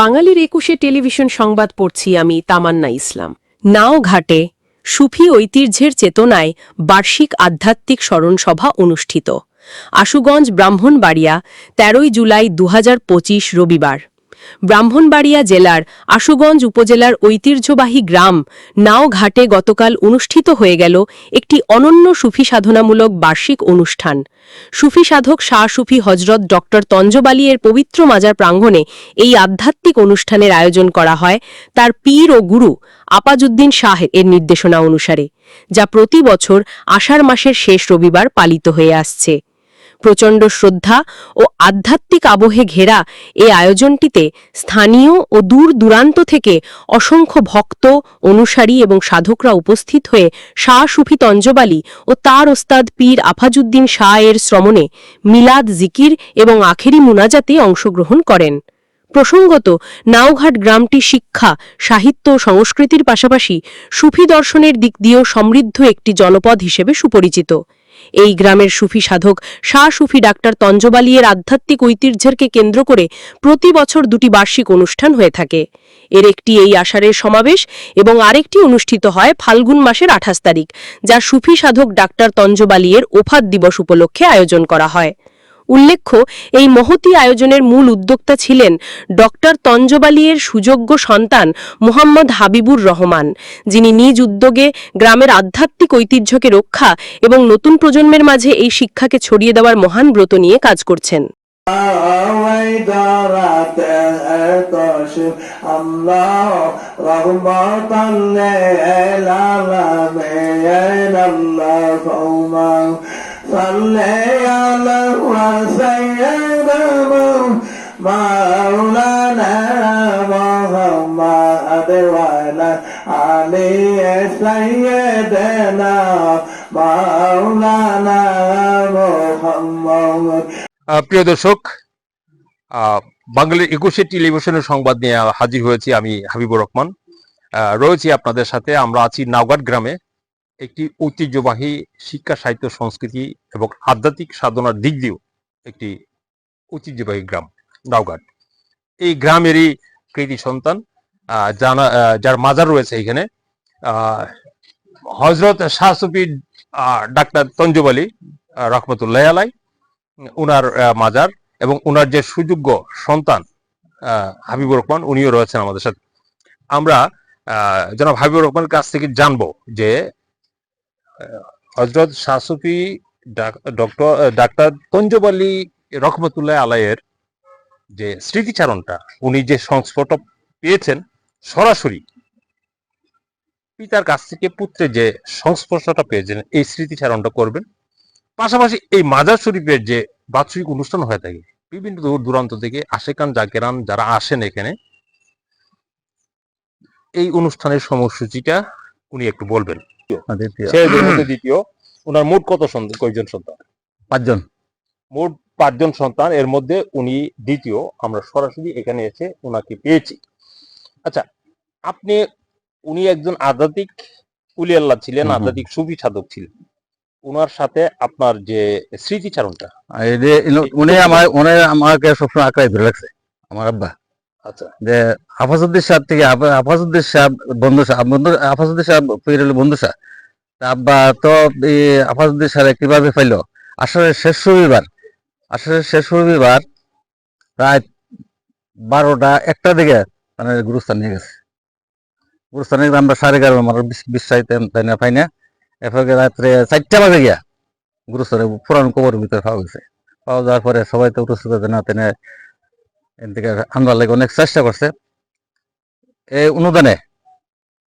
বাঙালির একুশে টেলিভিশন সংবাদ পড়ছি আমি, তামান্না ইসলাম। নাও ঘাটে, সুফি ঐতিহ্যের চেতনায় বার্ষিক আধ্যাত্মিক স্মরণসভা অনুষ্ঠিত। আশুগঞ্জ ব্রাহ্মণবাড়িয়া, তেরোই জুলাই দু হাজার পঁচিশ রবিবার। ব্রাহ্মণবাড়িয়া জেলার আশুগঞ্জ উপজেলার ঐতিহ্যবাহী গ্রাম নাওঘাটে গতকাল অনুষ্ঠিত হয়ে গেল একটি অনন্য সুফি সাধনামূলক বার্ষিক অনুষ্ঠান। সুফি সাধক শাহ সুফি হজরত ডক্টর তঞ্জবালি এর পবিত্র মাজার প্রাঙ্গণে এই আধ্যাত্মিক অনুষ্ঠানের আয়োজন করা হয়। তার পীর ও গুরু আপাজুদ্দিন শাহ এর নির্দেশনা অনুসারে, যা প্রতি বছর আষাঢ় মাসের শেষ রবিবার পালিত হয়ে আসছে। প্রচণ্ড শ্রদ্ধা ও আধ্যাত্মিক আবহে ঘেরা এ আয়োজনটিতে স্থানীয় ও দূর দূরান্ত থেকে অসংখ্য ভক্ত, অনুসারী এবং সাধকরা উপস্থিত হয়ে শাহ সুফি তঞ্জবালি ও তার ওস্তাদ পীর আফাজুদ্দিন শাহ এর শ্রমণে মিলাদ জিকির এবং আখেরি মুনাজাতে অংশগ্রহণ করেন। প্রসঙ্গত, নাওঘাট গ্রামটি শিক্ষা, সাহিত্য ও সংস্কৃতির পাশাপাশি সুফি দর্শনের দিক দিয়েও সমৃদ্ধ একটি জনপদ হিসেবে সুপরিচিত। এই গ্রামের সুফি সাধক শাহ সুফি ডাক্তার তঞ্জবালিয়ের আধ্যাত্মিক ঐতিহ্যেরকে কেন্দ্র করে প্রতি বছর দুটি বার্ষিক অনুষ্ঠান হয়ে থাকে। এর একটি এই আষাঢ়ের সমাবেশ এবং আরেকটি অনুষ্ঠিত হয় ফাল্গুন মাসের আঠাশ তারিখ, যা সুফি সাধক ডাক্তার তঞ্জবালিয়ের ওফাত দিবস উপলক্ষে আয়োজন করা হয়। উল্লেখ্য এই মহতি আয়োজনের মূল উদ্যোক্তা ছিলেন ডক্টর তঞ্জবালিয়ের সুযোগ্য সন্তান মোহাম্মদ হাবিবুর রহমান যিনি নিজ উদ্যোগে গ্রামের আধ্যাত্মিক ঐতিহ্যকে রক্ষা এবং নতুন প্রজন্মের মাঝে এই শিক্ষাকে ছড়িয়ে দেওয়ার মহান ব্রত নিয়ে কাজ করছেন ويدارات التوشف الله رغبة للعالمين اللهم صل على প্রিয় দর্শক বাঙালির একুশে টেলিভিশনের সংবাদ নিয়ে হাজির হয়েছি আমি হাবিবুর রহমান। রয়েছি আপনাদের সাথে। আমরা আছি নাওগাট গ্রামে একটি ঐতিহ্যবাহী শিক্ষা, সাহিত্য, সংস্কৃতি এবং আধ্যাত্মিক সাধনার দিক দিয়েও একটি ঐতিহ্যবাহী গ্রাম। নাওঘাট এই গ্রামেরই কৃতি সন্তান জানা যার মাজার রয়েছে এখানে হজরত শাহ সুফি ডাক্তার তঞ্জুব আলী রহমতুল্লাহ আলাই উনার মাজার এবং উনার যে সুযোগ্য সন্তান হাবিবুর রহমান, উনিও রয়েছেন আমাদের সাথে। আমরা জনাব হাবিবুর রহমানের কাছ থেকে জানব যে হজরত শাহসুফি ডক্টর ডাক্তার তঞ্জব আলী রহমতুল্লাহ আলাইয়ের যে স্মৃতিচারণটা উনি যে সংস্পর্শ পেয়েছেন সরাসরি পিতার কাছ থেকে পুত্রের যে সংস্পর্শটা পেয়েছেন এই স্মৃতিচারণটা করবেন। পাশাপাশি এই মাজার শরীফের যে বাৎসরিক অনুষ্ঠান হয়ে থাকে বিভিন্ন দূর দূরান্ত থেকে আশেকান জাকেরান যারা আসেন এখানে এই অনুষ্ঠানের সময়সূচিটা উনি একটু বলবেন। দ্বিতীয় ওনার মোট কত সন্তান কয়জন সন্তান? পাঁচজন। মোট পাঁচজন সন্তান এর মধ্যে উনি দ্বিতীয়। আমরা সরাসরি এখানে এসে ওনাকে পেয়েছি। আচ্ছা আপনি উনি একজন আধ্যাত্মিক উলি আল্লাহ ছিলেন। আধ্যাত্মিক সুফি সাধক ছিলেন। ওনার সাথে আপনার যে স্মৃতিচারণটা উনি আমার উনি আমাকে সবসময় আঁকড়াই ধরে রাখছে আমার আব্বা। আচ্ছা। যে হাফাজুদ্দিন সাহেব থেকে হাফ- হাফাজুদ্দিন সাহেব বন্ধু সাহেব বন্ধু হাফাজুদ্দিন সাহেব হলো বন্ধু সাহেব। আব্বা তো হাফাজুদ্দিন সাহেব কীভাবে পাইলো? আসলে শেষ রবিবার আসলে শেষ রবিবার প্রায় বারোটা একটা দিকে মানে গুরুস্থান নিয়ে গেছে। গুরুস্থানে আমরা সাড়ে এগারো আমার বিশ্বাস তাই না, পাই না। এরপরে রাত্রে চারটা বাজে গিয়া গুরুস্থানে পুরান কবর ভিতরে পাওয়া গেছে। পাওয়া যাওয়ার পরে সবাই তো উঠে না তেনে এর থেকে আনবার লাগে অনেক চেষ্টা করছে। এই অনুদানে,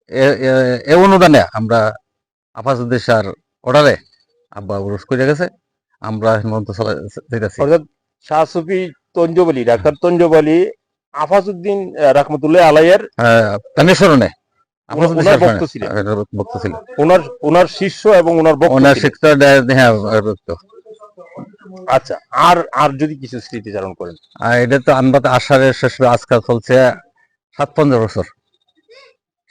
এ- অনুদানে আমরা আফাজ উদ্দেশ্যার অর্ডারে আব্বা উরুস করে গেছে। আমরা অর্থাৎ শাহ সুফি তঞ্জবলি ডাক্তার তঞ্জবলি আফাজউদ্দিন আহ, রহমতুল্লাহ আলাইয়ের তানের স্মরণে। ভক্ত। হ্যাঁ, ছিল ওনার ওনার শিষ্য এবং ওনার ওনার হ্যাঁ ভক্ত। আচ্ছা আর আর যদি কিছু স্মৃতিচারণ করেন। আর এটা তো আমরা তো আষাঢ়ের শেষ আজকাল চলছে সাত পনেরো বছর।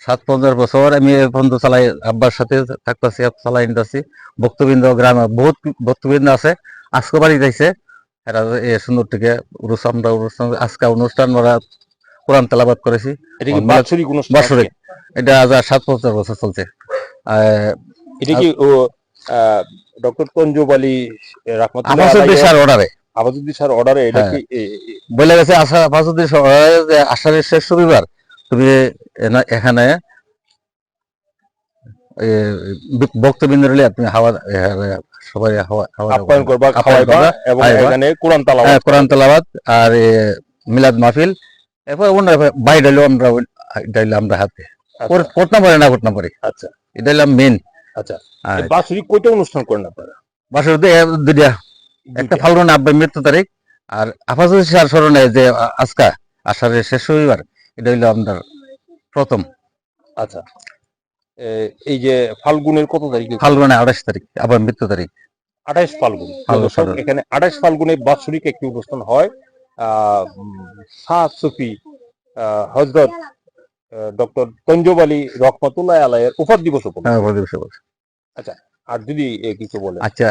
সাত পনেরো বছর আমি পর্যন্ত চালাই আব্বার সাথে থাকতেছি চালাই নিতেছি। ভক্তবৃন্দ গ্রামে বহুত ভক্তবৃন্দ আছে। আজকে বাড়ি যাইছে। এরা এ সুন্দর থেকে আমরা উরুস আজকে অনুষ্ঠান ওরা কোরআন তেলাবাদ করেছি। এটা বাৎসরিক অনুষ্ঠান? এটা আজ আর সাত বছর বছর চলছে। এটা কি ও ডক্টর তঞ্জুব আলী রাহমাতুল্লাহ স্যার অর্ডারে আবাদুদ্দিন স্যার অর্ডারে এটা হ্যাঁ। কি বলে গেছে আশা স্যার order যে আষাঢ়ের শেষ রবিবার তুমি এখানে বক্তবৃন্দ তুমি হাওয়া সবাই হাওয়া হাওয়া আপ্যায়ন করবা খাওয়াইবা এবং এখানে কোরআন তালাওয়াত। হ্যাঁ, কোরআন আর মিলাদ মাহফিল। এরপর অন্য বাইরে হইলেও আমরা ওই- আমরা হাতে। আচ্ছা, না পারি আচ্ছা। এটা মেন আচ্ছা। কয়টা অনুষ্ঠান করেন আপনারা? বাসর দুইটা। একটা। ফাল্গুন আব্বার মৃত্যু তারিখ। আর স্যার স্মরণে যে আজকা আষাঢ়ের শেষ রবিবার এটা হইল আপনার প্রথম। আচ্ছা। এই যে ফাল্গুনের কত তারিখে? ফাল্গুনে আঠাশ তারিখ আবার মৃত্যু তারিখ। আঠাইশ ফাল্গুন। এখানে আঠাইশ ফাল্গুনে বাৎসরিক একটি অনুষ্ঠান হয় আহ শাহ সুফি হজরত ডক্টর তঞ্জব আলী রহমতুল্লাহ আলাইয়ের উপাধি দিবস উপলক্ষে। হ্যাঁ, বলে আর যদি কিছু বলে আচ্ছা